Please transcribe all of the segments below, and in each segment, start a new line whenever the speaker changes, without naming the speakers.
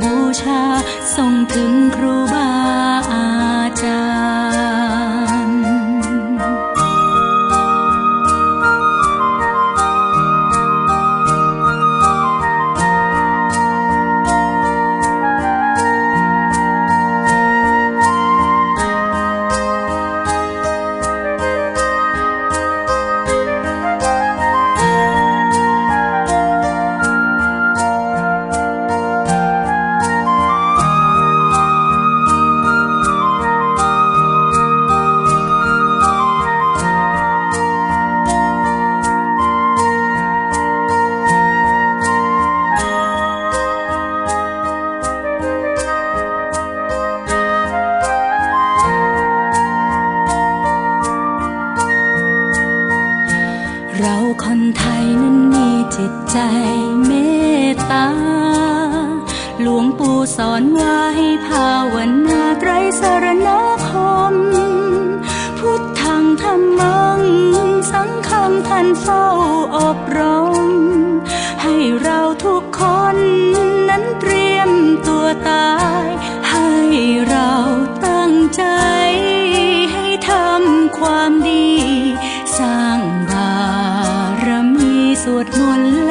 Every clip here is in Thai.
บูชาส่งถึงครูบ เฝ้าอบรม ให้เราทุกคนนั้นเตรียมตัวตาย ให้เราตั้งใจ ให้ทำความดี สร้างบารมีสวดมนต์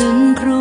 ถึงครู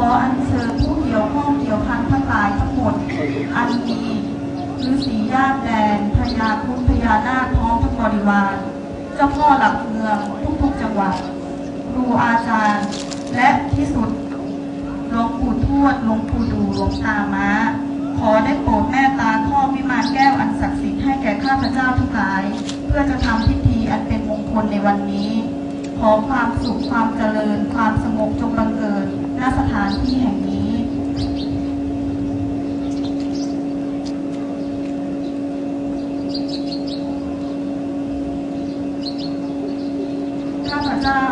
ขออัญเชิญผู้เกี่ยวข้องเกี่ยวพันทั้งหลายทั้งหมด อันมีฤาษีย่ามแดงพญาพุทธพญานาคพร้อมทั้งบริวาร เจ้าพ่อหลักเมืองทุกๆจังหวัดครูอาจารย์ และที่สุดหลวงปู่ทวดหลวงปู่ดูหลวงตาม้า ขอได้โปรดแม่ตาข้อวิมานแก้วอันศักดิ์สิทธิ์ให้แก่ข้าพเจ้าทั้งหลาย เพื่อจะทำพิธีอันเป็นมงคลในวันนี้ ขอความสุขความเจริญความสงบจงบังเกิดณ สถานที่แห่งนี้ ข้าพเจ้า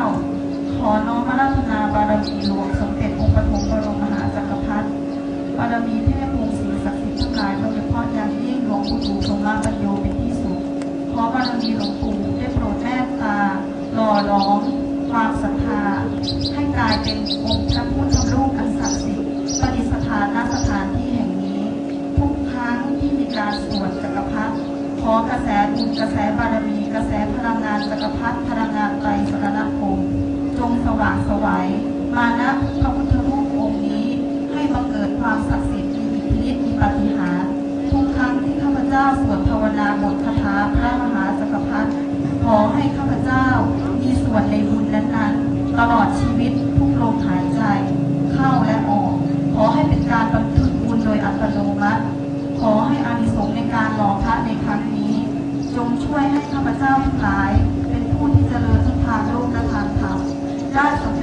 ขอน้อมาราธนาบารมีหลวงสมเด็จองค์ปฐมบรมมหาจักรพรรดิบารมีเทพองค์ศรีศักดิ์สิทธิ์ทั้งหลายโดยเฉพาะอย่างยิ่งหลวงปู่ดูทรงราบรรโยเป็นที่สุด ขอบารมีหลวงปู่ได้โปรดเมตตาหล่อหล้อมความศรัทธา กลายเป็นองค์พระพุทธรูปอันศักดิ์สิทธิ์ประดิษฐานณสถานที่แห่งนี้ ทุกครั้งที่มีการสวดจักรพรรดิขอกระแสบุญกระแสบารมีกระแสพลังงานจักรพรรดิพลังงานไตรสรณคมจงสว่างสวัยมาณพระพุทธรูปองค์นี้ ให้บังเกิดความศักดิ์สิทธิ์มีอิทธิฤทธิ์มีปาฏิหาริย์ทุกครั้งที่ข้าพเจ้าสวดภาวนาบทคาถาพระมหาจักรพรรดิขอให้ข้าพเจ้ามีส่วนในบุญนั้นๆ ตลอดชีวิตทุกลมหายใจ เข้าและออก ขอให้เป็นการบันทึกบุญโดยอัตโนมัติ ขอให้อานิสงส์ในการหล่อพระในครั้งนี้ จงช่วยให้ข้าพเจ้าทั้งหลาย เป็นผู้ที่เจริญทั้งทางโลกและทางธรรมได้
สำ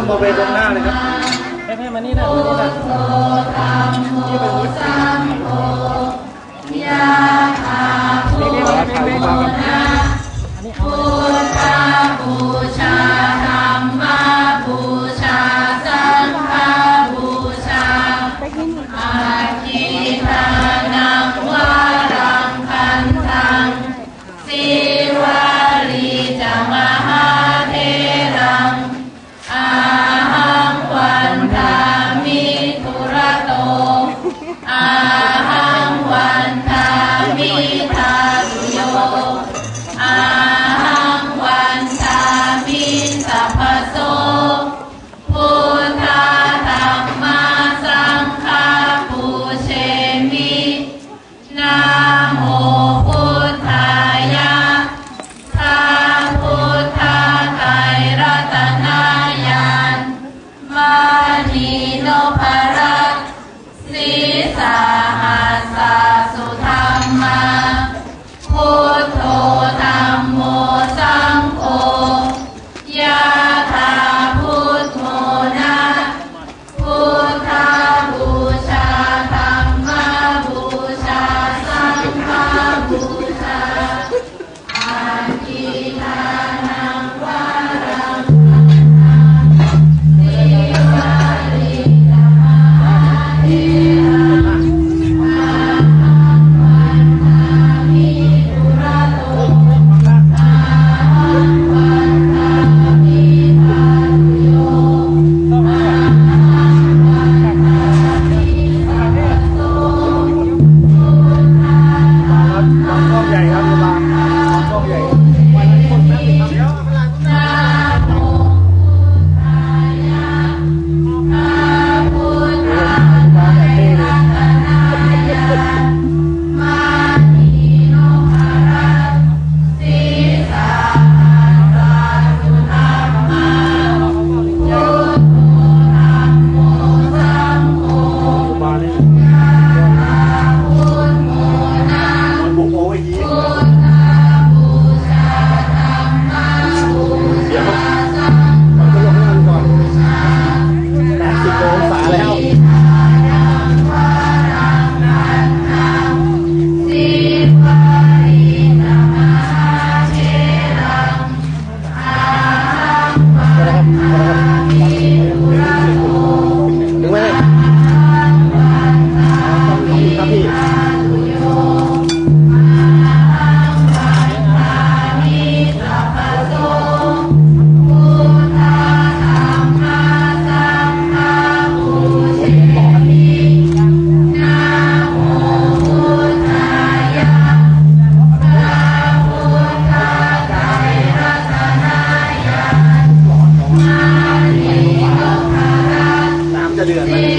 มมา
ไป
ตร
งหน้าเลยครับให้ให้มานี่นะมานี่นะ
โตธรรมโมสัมโฆยาธาพุ
นี่นี่
โธ
มาถ่ายรูปมา
เดื
อด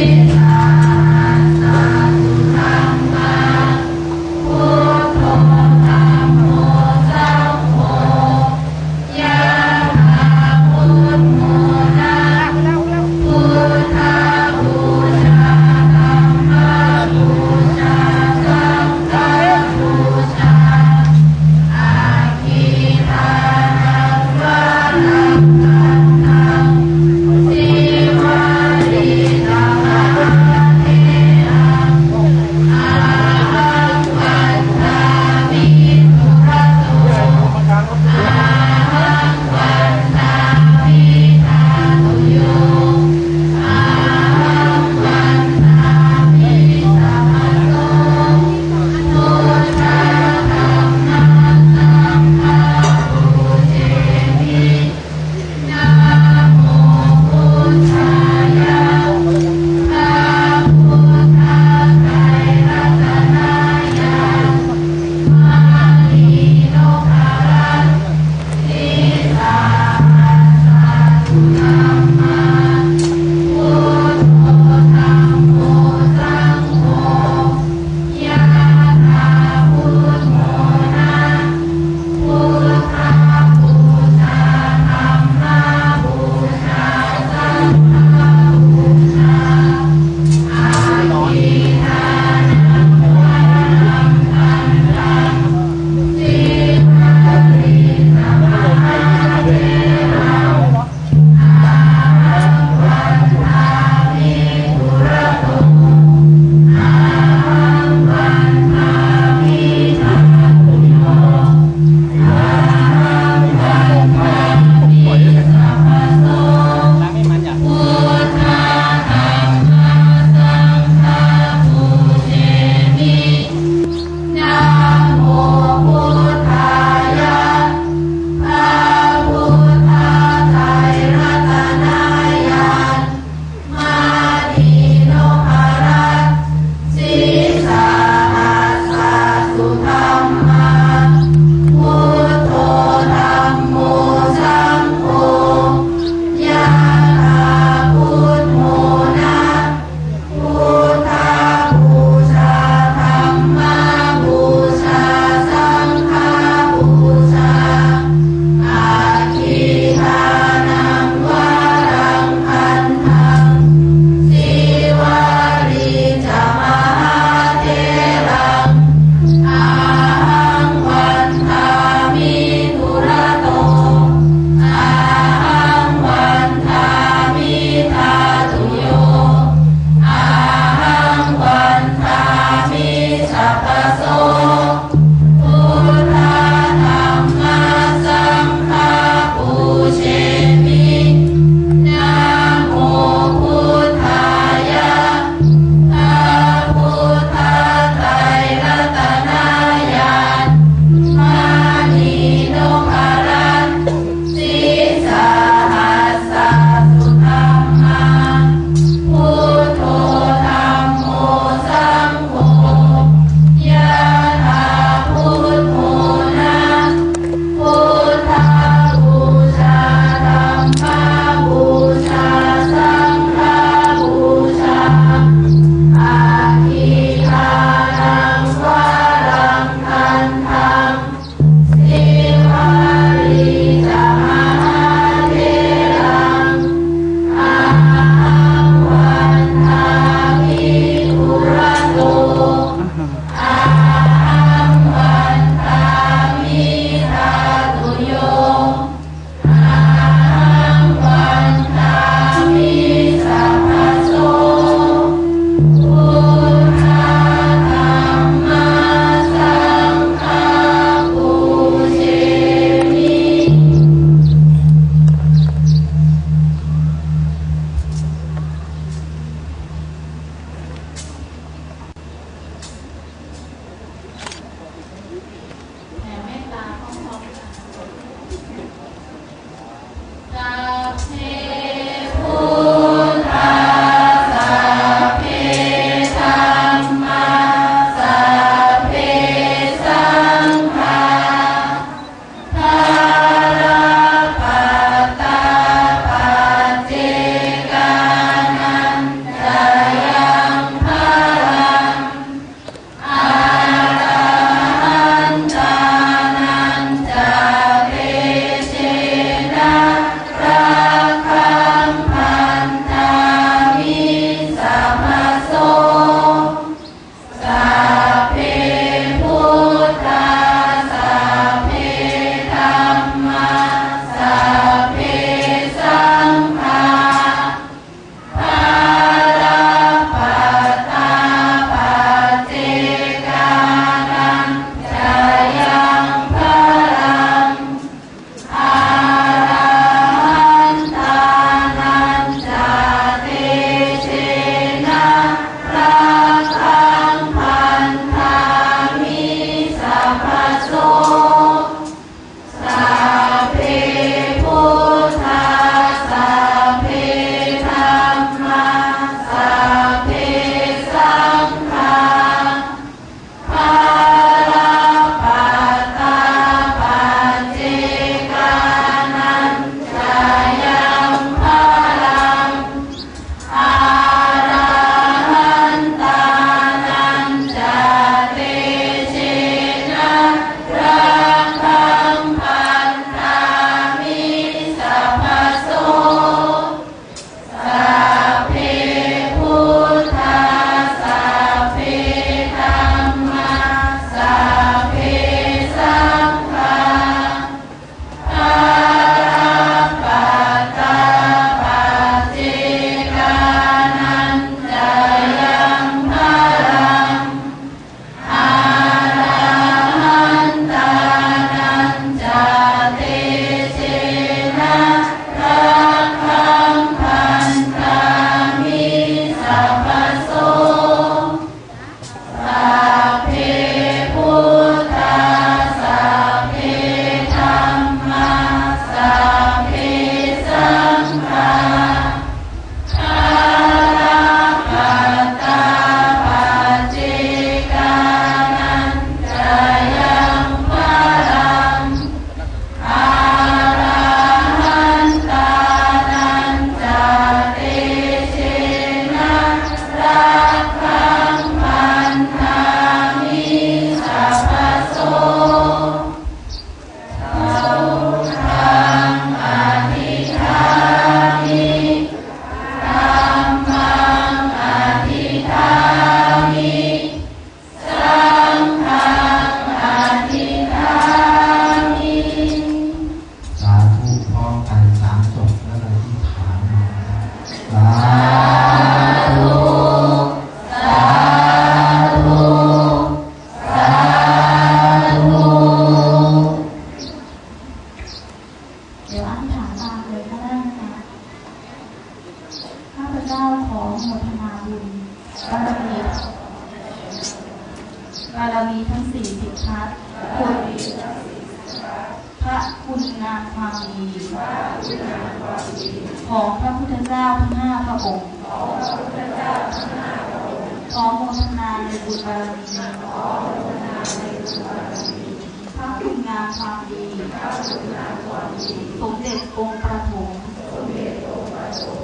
สมเด็
จองค์ประถม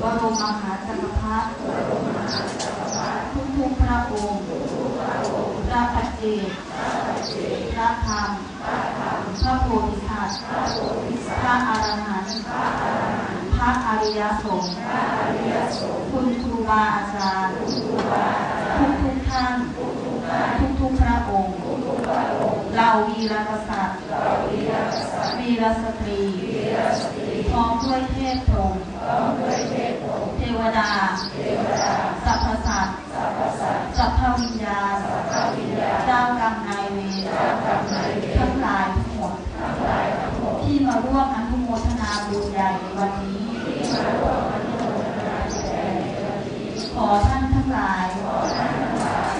บรมมหาจักรพรรดิทุกทุกพระองค์พระปัจเจกพระธรรม พระโพธิสัตว์พระอรหันต์พระอริยสงฆ์คุณครูบาอาจารย์ ทุกทุกท่าน ทุกทุกพระ เราวีรกษัตริย์วีรสตรีพร้อมด้วยเทพพรหมเทวดา สัพพสัตว์สัพพวิญญาณเจ้ากรรมนายเวรทั้งหลายทั้งหมด ที่มาร่วมอนุโมทนาบุญใหญ่ในวันนี้ ขอท่านทั้งหลาย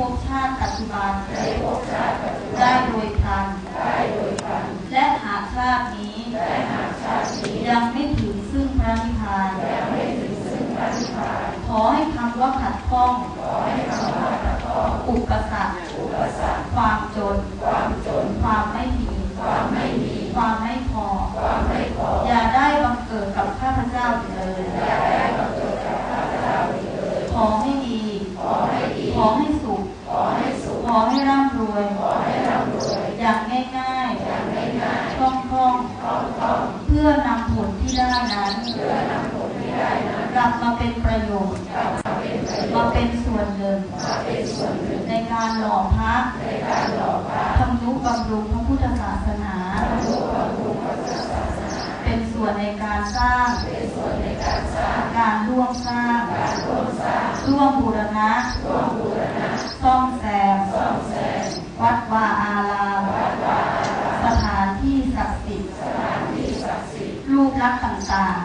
ภพชาติปัจจุบัน ได้โดยพลัน และหากชาตินี้ ยังไม่ถึงซึ่งพระนิพพาน ขอให้คำว่าขัดข้อง อุปสรรค ความจน ความไม่มี ความไม่พอ อย่าได้บังเกิดกับข้าพเจ้าอีกเลย ขอให้ดี ขอให้สุข ขอให้ร่ำรวย อย่างง่ายๆคล่องๆ เพื่อนำผลที่ได้นั้น กลับมาเป็นประโยชน์ มาเป็นส่วนหนึ่ง ในการหล่อพระทำนุบำรุงพระพุทธศาสนา เป็นส่วนในการสร้าง การร่วมสร้าง ร่วมบูรณะ ซ่อมแซม วัดวาอารามสถานที่ศักดิ์สิทธิ์รูปลักษณ์ต่าง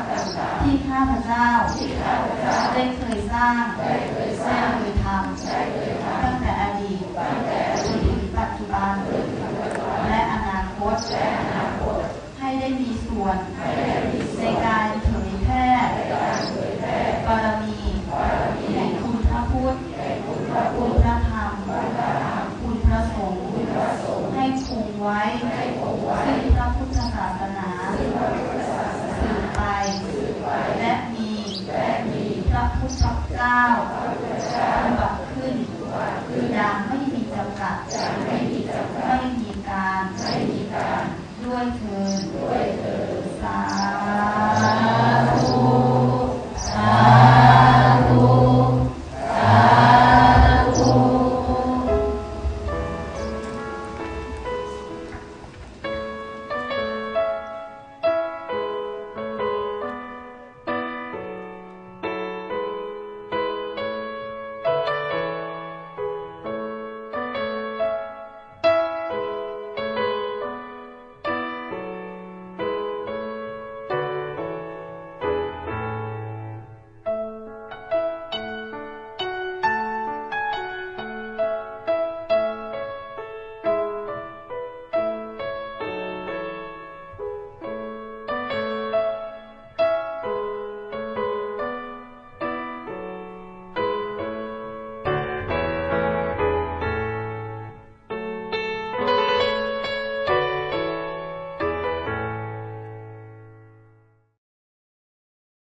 ๆ ที่ข้าพเจ้า ได้ เคยสร้างได้เคยทำตั้งแต่อดีตจนถึงปัจจุบันและอนาคตให้ได้มีส่วนในการเผยแพร่บารมีแห่งคุณพระพุทธ คุณพระธรรม คุณพระสงฆ์ให้คงไว้ซึ่งพระพุทธศาสนาสืบไป และมี พระพุทธเจ้า